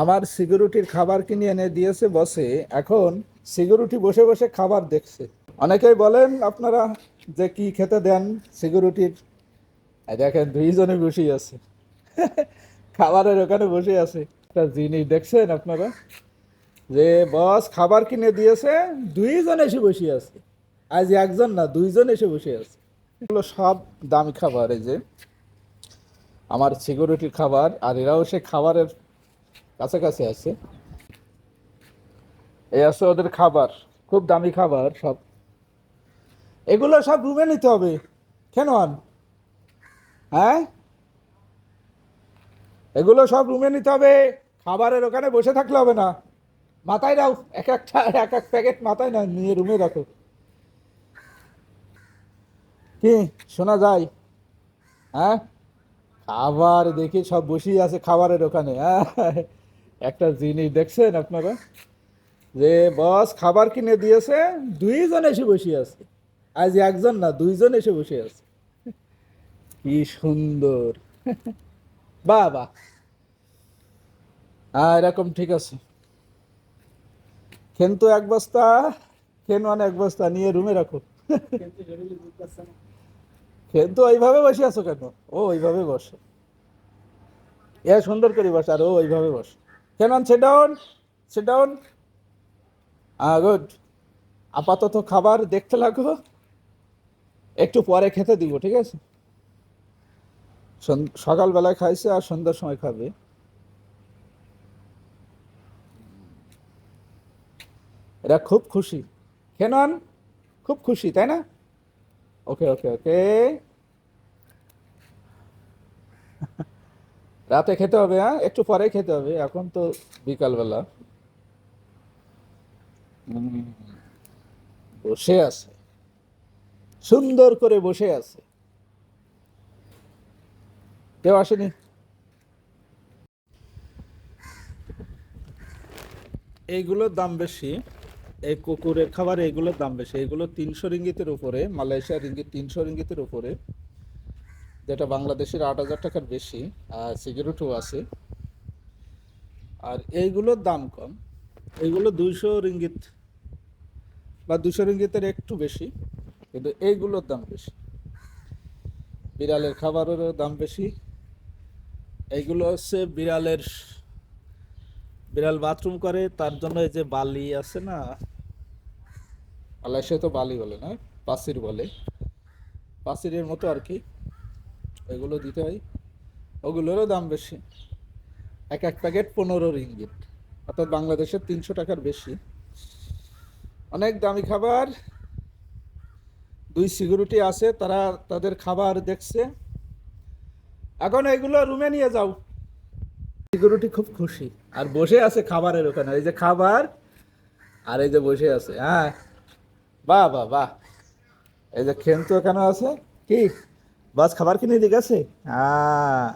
আমার সিকিউরিটির খাবার কিনে এনে দিয়েছে বসে। এখন সিকিউরিটি বসে বসে খাবার দেখছে। অনেকেই বলেন আপনারা যে কি খেতে দেন সিকিউরিটির। দেখেন দুইজনে বসে আছে। খাবারের ওখানে বসে আছে। একটা জিনিস দেখছেন আপনারা? যে বস খাবার কিনে দিয়েছে, দুইজন এসে বসে আছে। আজ একজন না, দুইজন এসে বসে আছে। এগুলো সব দামি খাবার এই যে। আমার সিকিউরিটির খাবার, আর এরাও সে খাবারের কাছাকাছি আছে। এই আছে ওদের খাবার, খুব দামি খাবার সব। এগুলো সব রুমে নিতে হবে। কেন আন? হ্যাঁ? এগুলো সব রুমে নিতে হবে। খাবারের ওখানে বসে থাকলে হবে না। মাথায় রাও এক একটা, এক এক প্যাকেট মাথায় না, নিয়ে রুমে রাখো। কি? শোনা যায়। হ্যাঁ? খাবার দেখি সব বসেই আছে খাবারের ওখানে। হ্যাঁ? একটা জিনিস দেখছেন আপনারা? যে, বস, খাবার কিনে দিয়েছে, দুইজন এসে বসে আছে। আজ একজন না, দুইজন এসে বসে আছে। কি সুন্দর। বাহ বাহ এরকম ঠিক আছে। কিন্তু এক বস্তা কেন এক বস্তা, নিয়ে রুমে রাখো। কিন্তু ওইভাবে বসে আছো কেন? ও ওইভাবে বসো। এ, সুন্দর করে বসে, আর ও ওইভাবে বসে। কেন সেট ডাউন সেট ডাউন হ্যাঁ গুড আপাতত খাবার দেখতে লাগো। একটু পরে খেতে দিব, ঠিক আছে? সকালবেলায় খাইছে আর সন্ধ্যার সময় খাবে। এরা খুব খুশি। কেন খুব খুশি, তাই না? ওকে ওকে ওকে রাতে খেতে হবে হ্যাঁ? একটু পরে খেতে হবে। এখন তো বিকালবেলা। বসে আছে। সুন্দর করে বসে আছে। কেউ আসেনি? এইগুলোর দাম বেশি। এই কুকুরের খাবার এইগুলোর দাম বেশি। এগুলো তিনশো রিঙ্গিতের উপরে, মালয়েশিয়ার রিঙ্গিত তিনশো রিঙ্গিতের উপরে। যেটা বাংলাদেশের আট হাজার টাকার বেশি সিগারেটও আছে। আর এইগুলোর দাম কম। এইগুলো দুইশো রিঙ্গিত বা দুশো রিঙ্গিতের একটু বেশি, কিন্তু এইগুলোর দাম বেশি। বিড়ালের খাবারেরও দাম বেশি। এইগুলো হচ্ছে বিড়ালের বিড়াল বাথরুম করে, তার জন্য এই যে বালি আছে না মালয়েশিয়া তো বালি বলে না পাসির বলে। পাসিরের মতো আর কি। এগুলো দিতে হয়। ওগুলোরও দাম বেশি। এক এক প্যাকেট পনেরো রিঙ্গিত। অর্থাৎ বাংলাদেশের তিনশো টাকার বেশি। অনেক দামি খাবার। দুই সিকিউরিটি আছে, তারা তাদের খাবার দেখছে। এখন এগুলো রুমে নিয়ে যাও। সিকিউরিটি খুব খুশি। আর বসে আছে খাবারের ওখানে। এই যে খাবার, আর এই যে বসে আছে। হ্যাঁ। বাহ বাহ বাহ। এই যে খেন্তু এখানে আছে। কি? বাস খাবার কিনে দিয়ে গেছে হ্যাঁ